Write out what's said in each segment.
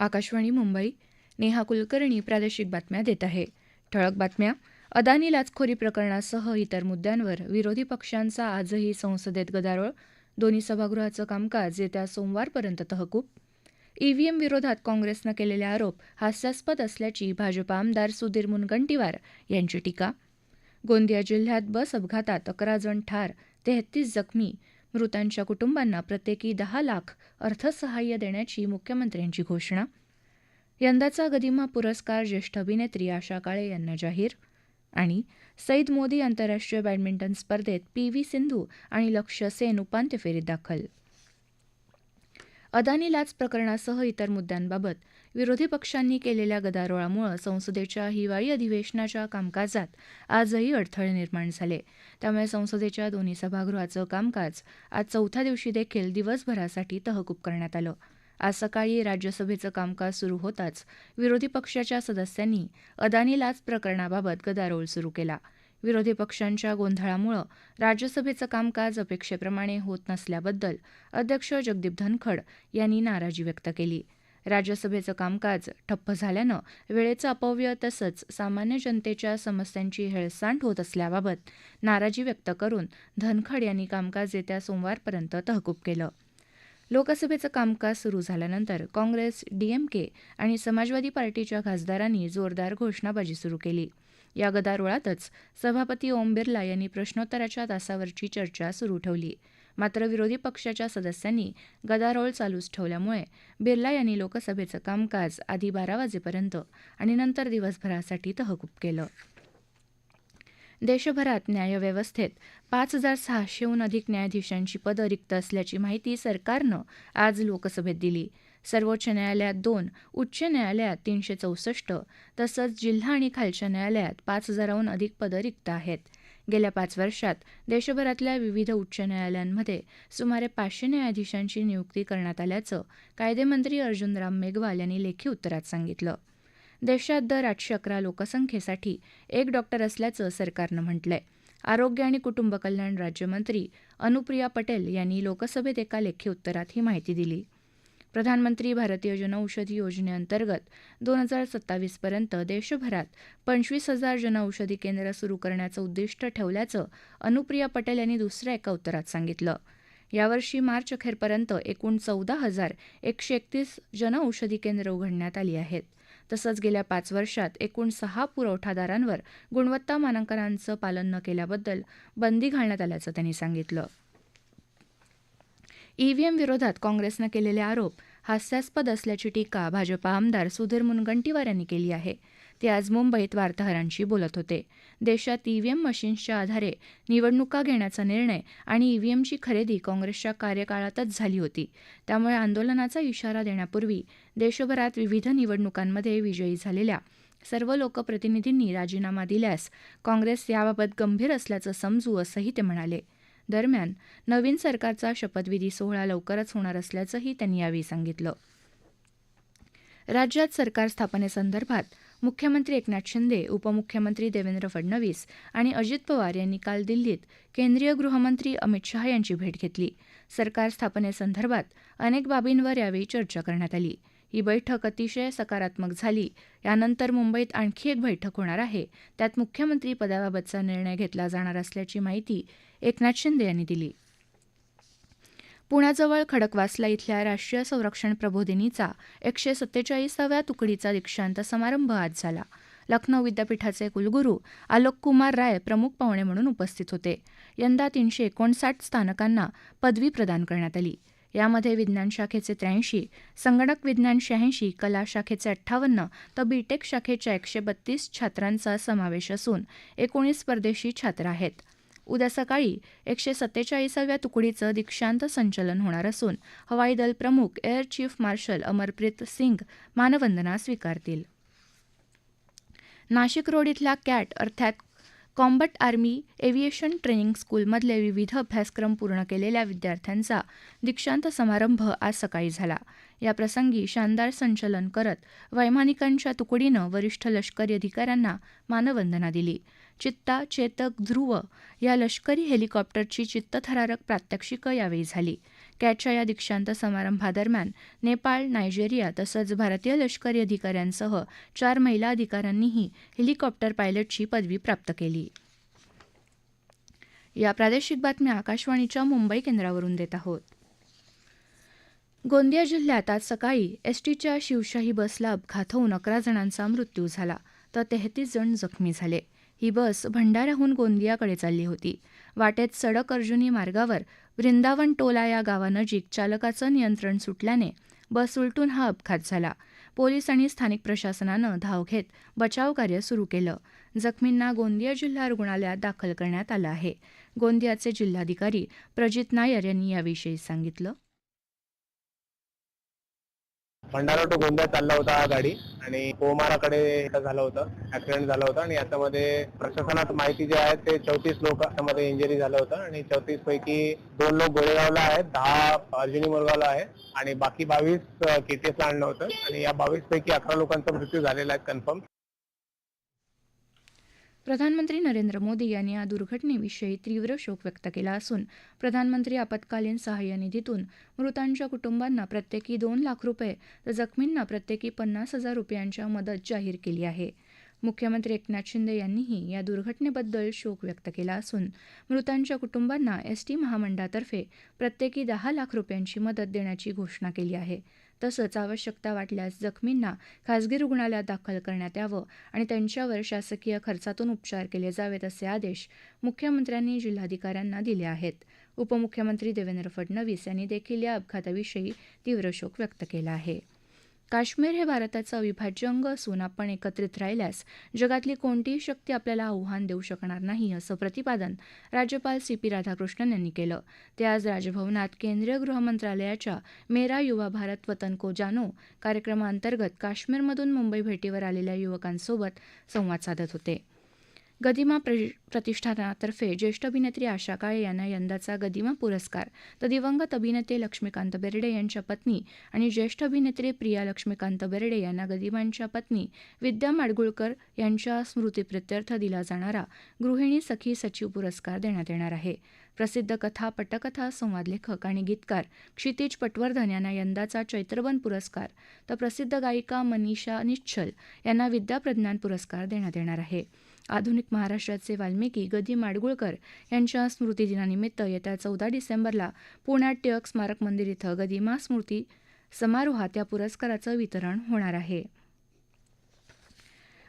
आकाशवाणी मुंबई नेहा कुलकर्णी प्रादेशिक बातम्या देत आहे. ठळक बातम्या अदानी लाचखोरी प्रकरणासह इतर मुद्द्यांवर विरोधी पक्षांचा आजही संसदेत गदारोळ. दोन्ही सभागृहाचं कामकाज येत्या सोमवारपर्यंत तहकूब. ईव्हीएम विरोधात काँग्रेसनं केलेले आरोप हास्यास्पद असल्याची भाजपा आमदार सुधीर मुनगंटीवार यांची टीका. गोंदिया जिल्ह्यात बस अपघातात अकरा जण ठार तेहतीस जखमी मृतांच्या कुटुंबांना प्रत्येकी दहा लाख अर्थसहाय्य देण्याची मुख्यमंत्र्यांची घोषणा. यंदाचा गदिमा पुरस्कार ज्येष्ठ अभिनेत्री आशा काळे यांना जाहीर. आणि सईद मोदी आंतरराष्ट्रीय बॅडमिंटन स्पर्धेत पी व्ही सिंधू आणि लक्ष्य सेन उपांत्य फेरीत दाखल. अदानी लाच प्रकरणासह इतर मुद्द्यांबाबत विरोधी पक्षांनी केलेल्या गदारोळामुळे संसदेच्या हिवाळी अधिवेशनाच्या कामकाजात आजही अडथळे निर्माण झाले. त्यामुळे संसदेच्या दोन्ही सभागृहाचं कामकाज आज चौथ्या दिवशी देखील दिवसभरासाठी तहकूब करण्यात आलं. आज सकाळी राज्यसभेचं कामकाज सुरू होताच विरोधी पक्षाच्या सदस्यांनी अदानी लाच प्रकरणाबाबत गदारोळ सुरू केला. विरोधी पक्षांच्या गोंधळामुळं राज्यसभेचं कामकाज अपेक्षेप्रमाणे होत नसल्याबद्दल अध्यक्ष जगदीप धनखड यांनी नाराजी व्यक्त केली. राज्यसभेचं कामकाज ठप्प झाल्यानं वेळेचं अपव्यय तसंच सामान्य जनतेच्या समस्यांची हेळसांड होत असल्याबाबत नाराजी व्यक्त करून धनखड यांनी कामकाज येत्या सोमवारपर्यंत तहकूब केलं. लोकसभेचं कामकाज सुरू झाल्यानंतर काँग्रेस डीएमके आणि समाजवादी पार्टीच्या खासदारांनी जोरदार घोषणाबाजी सुरू केली. या गदारोळातच सभापती ओम बिर्ला यांनी प्रश्नोत्तराच्या तासावरची चर्चा सुरू ठेवली. मात्र विरोधी पक्षाच्या सदस्यांनी गदारोळ चालूच ठेवल्यामुळे बिर्ला यांनी लोकसभेचं कामकाज आधी बारा वाजेपर्यंत आणि नंतर दिवसभरासाठी तहकूब केलं. देशभरात न्यायव्यवस्थेत पाच हजार सहाशेहून अधिक न्यायाधीशांची पदं रिक्त असल्याची माहिती सरकारनं आज लोकसभेत दिली. सर्वोच्च न्यायालयात दोन उच्च न्यायालयात तीनशे चौसष्ट तसंच जिल्हा आणि खालच्या न्यायालयात पाच हजाराहून अधिक पदं रिक्त आहेत. गेल्या पाच वर्षात देशभरातल्या विविध उच्च न्यायालयांमध्ये सुमारे पाचशे न्यायाधीशांची नियुक्ती करण्यात आल्याचं कायदेमंत्री अर्जुन राम मेघवाल यांनी लेखी उत्तरात सांगितलं. देशात दर आठशे अकरा लोकसंख्येसाठी एक डॉक्टर असल्याचं सरकारनं म्हटलंय. आरोग्य आणि कुटुंब कल्याण राज्यमंत्री अनुप्रिया पटेल यांनी लोकसभेत एका लेखी उत्तरात ही माहिती दिली. प्रधानमंत्री भारतीय जनौषधी योजनेअंतर्गत दोन हजार सत्तावीसपर्यंत देशभरात पंचवीस हजार जनऔषधी केंद्र सुरू करण्याचं उद्दिष्ट ठेवल्याचं अनुप्रिया पटेल यांनी दुसऱ्या एका उत्तरात सांगितलं. यावर्षी मार्च अखेरपर्यंत एकूण चौदा हजार एकशे एकतीस जनऔषधी केंद्र उघडण्यात आली आहेत. तसंच गेल्या पाच वर्षात एकूण सहा पुरवठादारांवर गुणवत्ता मानांकनांचं पालन न केल्याबद्दल बंदी घालण्यात आल्याचं त्यांनी सांगितलं. ईव्हीएम विरोधात काँग्रेसनं केलेले आरोप हास्यास्पद असल्याची टीका भाजपा आमदार सुधीर मुनगंटीवार यांनी केली आहे. ते आज मुंबईत वार्ताहरांशी बोलत होते. देशात ईव्हीएम मशीन्सच्या आधारे निवडणुका घेण्याचा निर्णय आणि ईव्हीएमची खरेदी काँग्रेसच्या कार्यकाळातच झाली होती. त्यामुळे आंदोलनाचा इशारा देण्यापूर्वी देशभरात विविध निवडणुकांमध्ये विजयी झालेल्या सर्व लोकप्रतिनिधींनी राजीनामा दिल्यास काँग्रेस याबाबत गंभीर असल्याचं समजू असंही ते म्हणाले. दरम्यान नवीन सरकारचा शपथविधी सोहळा लवकरच होणार असल्याचंही त्यांनी यावेळी सांगितलं. राज्यात सरकार स्थापनेसंदर्भात मुख्यमंत्री एकनाथ शिंदे उपमुख्यमंत्री देवेंद्र फडणवीस आणि अजित पवार यांनी काल दिल्लीत केंद्रीय गृहमंत्री अमित शहा यांची भेट घेतली. सरकार स्थापनेसंदर्भात अनेक बाबींवर यावेळी चर्चा करण्यात आली. ही बैठक अतिशय सकारात्मक झाली. यानंतर मुंबईत आणखी एक बैठक होणार आहे. त्यात मुख्यमंत्री पदाबाबतचा निर्णय घेतला जाणार असल्याची माहिती एकनाथ शिंदे यांनी दिली. पुण्याजवळ खडकवासला इथल्या राष्ट्रीय संरक्षण प्रबोधिनीचा एकशे सत्तेचाळीसाव्या तुकडीचा दीक्षांत समारंभ आज झाला. लखनौ विद्यापीठाचे कुलगुरू आलोक कुमार राय प्रमुख पाहुणे म्हणून उपस्थित होते. यंदा तीनशे एकोणसाठ स्थानकांना पदवी प्रदान करण्यात आली. यामध्ये विज्ञान शाखेचे त्र्याऐंशी संगणक विज्ञान शहाऐंशी कला शाखेचे अठ्ठावन्न तर बीटेक शाखेच्या एकशे बत्तीस छात्रांचा समावेश असून एकोणीस परदेशी छात्र आहेत. उद्या सकाळी एकशे सत्तेचाळीसाव्या तुकडीचं दीक्षांत संचलन होणार असून हवाई दल प्रमुख air chief marshal Amarpreet Singh मानवंदना स्वीकारतील. नाशिक रोड इथल्या कॅट अर्थात कॉम्बट आर्मी एव्हिएशन ट्रेनिंग स्कूलमधले विविध अभ्यासक्रम पूर्ण केलेल्या विद्यार्थ्यांचा दीक्षांत समारंभ आज सकाळी झाला. या प्रसंगी शानदार संचलन करत वैमानिकांच्या तुकडीनं वरिष्ठ लष्करी अधिकाऱ्यांना मानवंदना दिली. चित्ता चेतक ध्रुव या लष्करी हेलिकॉप्टरची चित्तथरारक प्रात्यक्षिकं यावेळी झाली. कॅटच्या या दीक्षांत समारंभादरम्यान नेपाळ नायजेरिया तसंच भारतीय लष्करी अधिकाऱ्यांसह चार महिला अधिकाऱ्यांनीही हेलिकॉप्टर पायलटची पदवी प्राप्त केली. या प्रादेशिक बातम्या आकाशवाणीच्या मुंबई केंद्रावरून देत आहोत. गोंदिया जिल्ह्यात आज सकाळी एसटीच्या शिवशाही बसला अपघात होऊन अकरा जणांचा मृत्यू झाला तर तेहतीस जण जखमी झाले. ही बस भंडाऱ्याहून गोंदियाकडे चालली होती. वाटेत सडक अर्जुनी मार्गावर वृंदावन टोला या गावानजीक चालकाचं नियंत्रण सुटल्याने बस उलटून हा अपघात झाला. पोलीस आणि स्थानिक प्रशासनानं धाव घेत बचावकार्य सुरू केलं. जखमींना गोंदिया जिल्हा रुग्णालयात दाखल करण्यात आलं आहे. गोंदियाचे जिल्हाधिकारी प्रजित नायर यांनी याविषयी सांगितलं. भंडारा टू गोंदिया चालला होता गाडी आणि कोमाराकडे झालं होतं. ऍक्सिडेंट झाला होता आणि याच्यामध्ये प्रशासनात माहिती जे आहे ते चौतीस लोक इंजरी झालं होतं आणि चौतीस पैकी दोन लोक गोरेगावला आहेत दहा अर्जुनी मुरगावला आहे आणि बाकी बावीस केटीएसला आणलं होतं. आणि या बावीस पैकी अकरा लोकांचा मृत्यू झालेला आहे कन्फर्म प्रधानमंत्री नरेंद्र मोदी यांनी या दुर्घटनेविषयी तीव्र शोक व्यक्त केला असून प्रधानमंत्री आपत्कालीन सहाय्य निधीतून मृतांच्या कुटुंबांना प्रत्येकी दोन लाख रुपये तर जखमींना प्रत्येकी पन्नास हजार रुपयांच्या मदत जाहीर केली आहे. मुख्यमंत्री एकनाथ शिंदे यांनीही या दुर्घटनेबद्दल शोक व्यक्त केला असून मृतांच्या कुटुंबांना एसटी महामंडळातर्फे प्रत्येकी दहा लाख रुपयांची मदत देण्याची घोषणा केली आहे. तसंच आवश्यकता वाटल्यास जखमींना खासगी रुग्णालयात दाखल करण्यात यावं आणि त्यांच्यावर शासकीय खर्चातून उपचार केले जावेत असे आदेश मुख्यमंत्र्यांनी जिल्हाधिकाऱ्यांना दिले आहेत. उपमुख्यमंत्री देवेंद्र फडणवीस यांनी देखील या अपघाताविषयी तीव्र शोक व्यक्त केला आहे. काश्मीर हे भारताचं अविभाज्य अंग असून आपण एकत्रित राहिल्यास जगातली कोणतीही शक्ती आपल्याला आव्हान देऊ शकणार नाही असं प्रतिपादन राज्यपाल सी पी राधाकृष्णन यांनी केलं. ते आज राजभवनात केंद्रीय गृहमंत्रालयाच्या मेरा युवा भारत वतन को जानो कार्यक्रमाअंतर्गत काश्मीरमधून मुंबई भेटीवर आलेल्या युवकांसोबत संवाद साधत होते. गदिमा प्र प्रतिष्ठानातर्फे ज्येष्ठ अभिनेत्री आशा काळे यांना यंदाचा गदिमा पुरस्कार तर दिवंगत अभिनेते लक्ष्मीकांत बेर्डे यांच्या पत्नी आणि ज्येष्ठ अभिनेत्री प्रिया लक्ष्मीकांत बेर्डे यांना गदिमांच्या पत्नी विद्या माडगुळकर यांच्या स्मृतीप्रित्यर्थ दिला जाणारा गृहिणी सखी सचिव पुरस्कार देण्यात येणार आहे. प्रसिद्ध कथा पटकथा संवाद लेखक आणि गीतकार क्षितिज पटवर्धन यांना यंदाचा चैत्रबन पुरस्कार तर प्रसिद्ध गायिका मनीषा निश्चल यांना विद्याप्रज्ञान पुरस्कार देण्यात येणार आहे. आधुनिक महाराष्ट्राचे वाल्मिकी गदी माडगुळकर यांच्या स्मृतिदिनानिमित्त येत्या चौदा डिसेंबरला पुण्यात टिळक स्मारक मंदिर इथं गदिमा स्मृती समारोहात या पुरस्काराचं वितरण होणार आहे.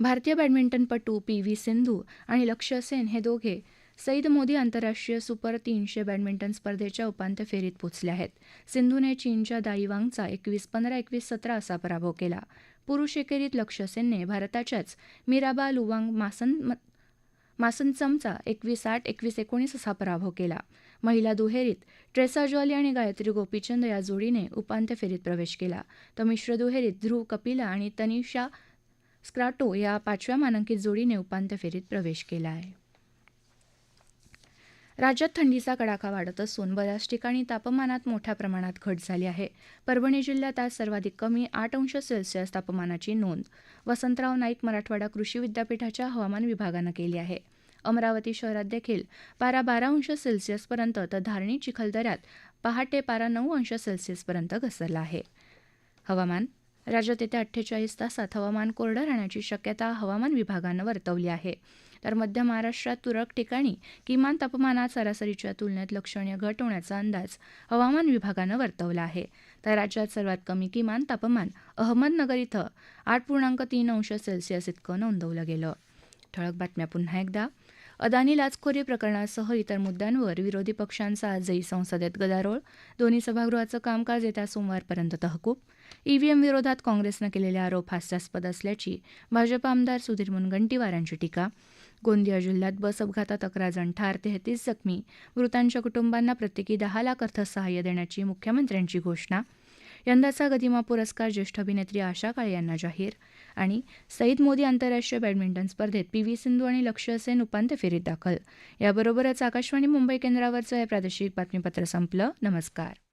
भारतीय बॅडमिंटनपटू पी व्ही सिंधू आणि लक्ष्य सेन हे दोघे सईद मोदी आंतरराष्ट्रीय सुपर तीनशे बॅडमिंटन स्पर्धेच्या उपांत्य फेरीत पोचले आहेत. सिंधूने चीनच्या दाईवांगचा एकवीस पंधरा एकवीस सतरा असा पराभव केला. पुरुष एकेरीत लक्ष्य सेनने भारताच्याच मिराबा लुवांग मासन मासनचमचा एकवीस आठ एकवीस एकोणीस असा पराभव केला. महिला दुहेरीत ट्रेसा जॉली आणि गायत्री गोपीचंद या जोडीने उपांत्य फेरीत प्रवेश केला. तर मिश्र दुहेरीत ध्रुव कपिला आणि तनिषा स्क्राटो या पाचव्या मानांकित जोडीने उपांत्य फेरीत प्रवेश केला आहे. राज्यात थंडीचा कडाका वाढत असून बऱ्याच ठिकाणी तापमानात मोठ्या प्रमाणात घट झाली आहे. परभणी जिल्ह्यात आज सर्वाधिक कमी आठ अंश सेल्सिअस तापमानाची नोंद. वसंतराव नाईक मराठवाडा कृषी विद्यापीठाच्या हवामान विभागानं केली आहे. अमरावती शहरात देखील पारा बारा अंश सेल्सिअसपर्यंत तर धारणी चिखलदऱ्यात पहाटे पारा नऊ अंश सेल्सिअसपर्यंत घसरला आहे. हवामान राज्यात येत्या अठ्ठेचाळीस तासात हवामान कोरडं राहण्याची शक्यता हवामान विभागानं वर्तवली आहे. तर मध्य महाराष्ट्रात तुरळक ठिकाणी किमान तापमानात सरासरीच्या तुलनेत लक्षणीय घट होण्याचा अंदाज हवामान विभागानं वर्तवला आहे. तर राज्यात सर्वात कमी किमान तापमान अहमदनगर इथं आठ पूर्णांक तीन अंश सेल्सिअस इतकं नोंदवलं गेलं. ठळक बातम्या पुन्हा एकदा. अदानी लाचखोरी प्रकरणासह इतर मुद्द्यांवर विरोधी पक्षांचा आजही संसदेत गदारोळ. दोन्ही सभागृहाचं कामकाज येत्या सोमवारपर्यंत तहकूब. ईव्हीएम विरोधात काँग्रेसनं केलेले आरोप हास्यास्पद असल्याची भाजप आमदार सुधीर मुनगंटीवार यांची टीका. गोंदिया जिल्ह्यात बस अपघातात अकरा जण ठार तेहतीस जखमी. मृतांच्या कुटुंबांना प्रत्येकी दहा लाख अर्थसहाय्य देण्याची मुख्यमंत्र्यांची घोषणा. यंदाचा गदिमा पुरस्कार ज्येष्ठ अभिनेत्री आशा काळे यांना जाहीर. आणि सईद मोदी आंतरराष्ट्रीय बॅडमिंटन स्पर्धेत पी व्ही सिंधू आणि लक्ष्य सेन उपांत्य फेरीत दाखल. याबरोबरच आकाशवाणी मुंबई केंद्रावरचं हे प्रादेशिक बातमीपत्र संपलं. नमस्कार.